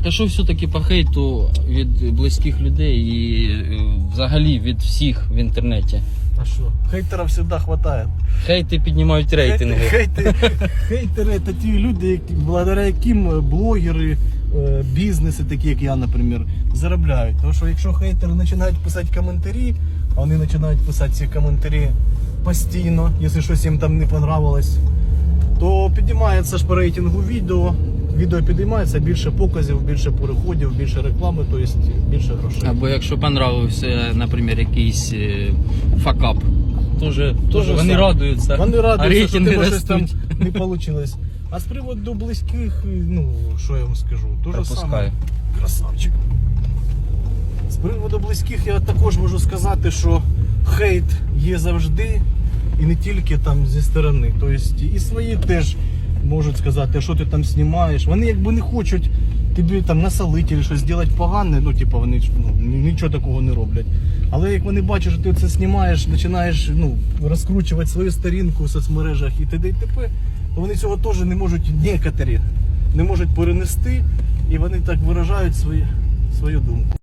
Так а що все-таки по хейту від близьких людей і е, взагалі від всіх в інтернеті? А що? Хейтерів завжди вистачає. Хейти піднімають рейтинги. Хейти, хейтери це ті люди, які, благодаря яким блогери, е, бізнеси, такі як я, наприклад, заробляють. Тому що якщо хейтери починають писати коментарі, а вони починають писати ці коментарі постійно, якщо щось їм там не понравилось, то піднімається ж по рейтингу відео. Відео підіймається, більше показів, більше переходів, більше реклами, тобто більше грошей. Або якщо понравився, наприклад, якийсь е, факап, тоже, тоже вони радуються. Вони а радуються, що тебе щось там не вийшло. А з приводу близьких, ну, що я вам скажу, то же саме. Красавчик. З приводу близьких я також можу сказати, що хейт є завжди і не тільки там зі сторони. Тобто і свої теж можуть сказати, що ти там знімаєш. Вони якби не хочуть тобі там насолити чи щось зробити погане, ну типу вони ну, нічого такого не роблять. Але як вони бачать, що ти це знімаєш, починаєш ну, розкручувати свою сторінку в соцмережах і т.д. і т.п., то вони цього теж не можуть некоторі не можуть перенести, і вони так виражають свої, свою думку.